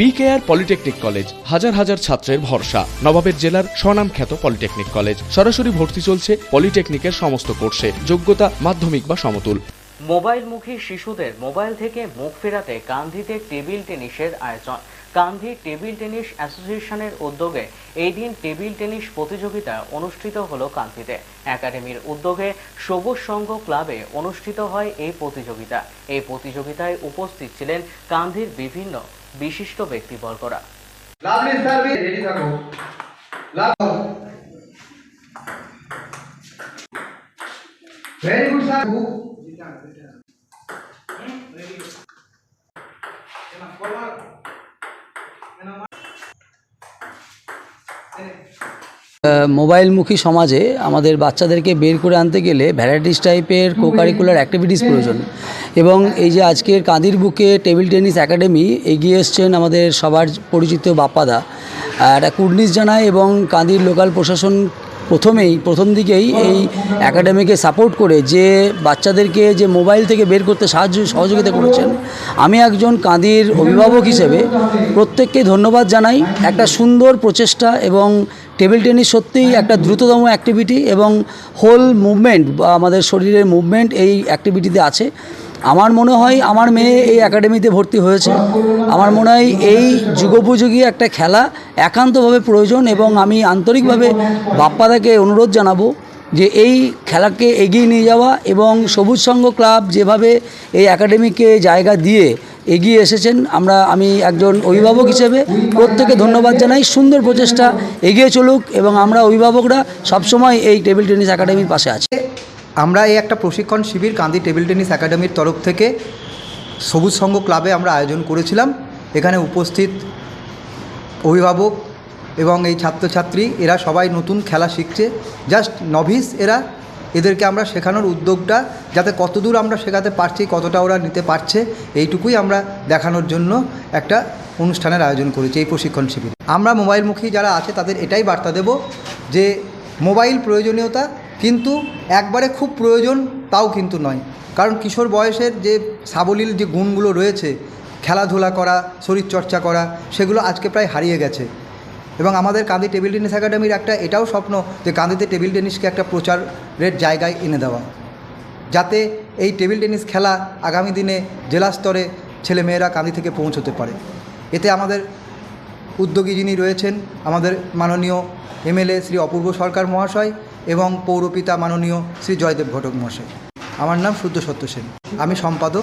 BKR polytechnic college হাজার হাজার ছাত্রের ভরসা। নবাবের জেলার স্বনামখ্যাত পলিটেকনিক কলেজ সরাসরি ভর্তি চলছে পলিটেকনিকের সমস্ত কোর্সে। যোগ্যতা মাধ্যমিক বা সমতুল। মোবাইলমুখী শিশুদের মোবাইল থেকে মুখ ফেরাতে কান্ধিতে টেবিল টেনিসের আয়োজন। কান্ধি টেবিল টেনিস অ্যাসোসিয়েশনের উদ্যোগে এই দিন টেবিল টেনিস প্রতিযোগিতা অনুষ্ঠিত হলো কান্ধিতে একাডেমির উদ্যোগে সবুজ সংঘ ক্লাবে অনুষ্ঠিত হয় এই প্রতিযোগিতা। এই প্রতিযোগিতায় উপস্থিত ছিলেন কান্ধির বিভিন্ন বিশিষ্ট ব্যক্তিবর্গরা। লাভলি সার্ভিস রেডি থাকো লাভ ভেরি গুড স্যার মোবাইলমুখী সমাজে আমাদের বাচ্চাদেরকে বের করে আনতে গেলে ভ্যারাইটিস টাইপের কোকারিকুলার অ্যাক্টিভিটিস প্রয়োজন। এবং এই যে আজকের কাঁদির বুকে টেবিল টেনিস একাডেমি এগিয়ে এসছেন আমাদের সবার পরিচিত বাপ্পাদা। একটা কুর্নিশ জানায় এবং কাঁদির লোকাল প্রশাসন প্রথমেই, প্রথম দিকেই এই একাডেমিকে সাপোর্ট করে যে বাচ্চাদেরকে যে মোবাইল থেকে বের করতে সাহায্য, সহযোগিতা করেছেন। আমি একজন কাঁদির অভিভাবক হিসেবে প্রত্যেককে ধন্যবাদ জানাই। একটা সুন্দর প্রচেষ্টা এবং টেবিল টেনিস সত্যিই একটা দ্রুততম অ্যাক্টিভিটি এবং হোল মুভমেন্ট বা আমাদের শরীরের মুভমেন্ট এই অ্যাক্টিভিটিতে আছে। আমার মনে হয় আমার মেয়ে এই একাডেমিতে ভর্তি হয়েছে। আমার মনে হয় এই যুগোপযোগী একটা খেলা একান্তভাবে প্রয়োজন এবং আমি আন্তরিকভাবে বাপ্পাদাকে অনুরোধ জানাব যে এই খেলাকে এগিয়ে নিয়ে যাওয়া এবং সবুজ সংঘ ক্লাব যেভাবে এই একাডেমিকে জায়গা দিয়ে এগিয়ে এসেছেন, আমরা, আমি একজন অভিভাবক হিসেবে প্রত্যেকে ধন্যবাদ জানাই। সুন্দর প্রচেষ্টা এগিয়ে চলুক এবং আমরা অভিভাবকরা সবসময় এই টেবিল টেনিস একাডেমির পাশে আছি। আমরা এই একটা প্রশিক্ষণ শিবির কান্দি টেবিল টেনিস একাডেমির তরফ থেকে সবুজ সংঘ ক্লাবে আমরা আয়োজন করেছিলাম। এখানে উপস্থিত অভিভাবক এবং এই ছাত্রছাত্রী, এরা সবাই নতুন খেলা শিখছে। জাস্ট নভিস এরা। এদেরকে আমরা শেখানোর উদ্যোগটা, যাতে কতদূর আমরা শেখাতে পারছি, কতটা ওরা নিতে পারছে, এইটুকুই আমরা দেখানোর জন্য একটা অনুষ্ঠানের আয়োজন করেছি এই প্রশিক্ষণ শিবির। আমরা মোবাইলমুখী যারা আছে, তাদের এটাই বার্তা দেব যে মোবাইল প্রয়োজনীয়তা কিন্তু একবারে খুব প্রয়োজন তাও কিন্তু নয়। কারণ কিশোর বয়সের যে সাবলীল যে গুণগুলো রয়েছে, খেলাধুলা করা, শরীরচর্চা করা, সেগুলো আজকে প্রায় হারিয়ে গেছে। এবং আমাদের কাঁদি টেবিল টেনিস একাডেমির একটা, এটাও স্বপ্ন যে কাঁদিতে টেবিল টেনিসকে একটা প্রচারের জায়গায় এনে দেওয়া। যাতে এই টেবিল টেনিস খেলা আগামী দিনে জেলা স্তরে ছেলেমেয়েরা কাঁদি থেকে পৌঁছতে পারে। এতে আমাদের উদ্যোগী যিনি রয়েছেন, আমাদের মাননীয় এমএলএ শ্রী অপূর্ব সরকার মহাশয় এবং পৌরপিতা মাননীয় শ্রী জয়দেব ঘটক মহাশয়। আমার নাম শুদ্ধ সত্য সেন। আমি সম্পাদক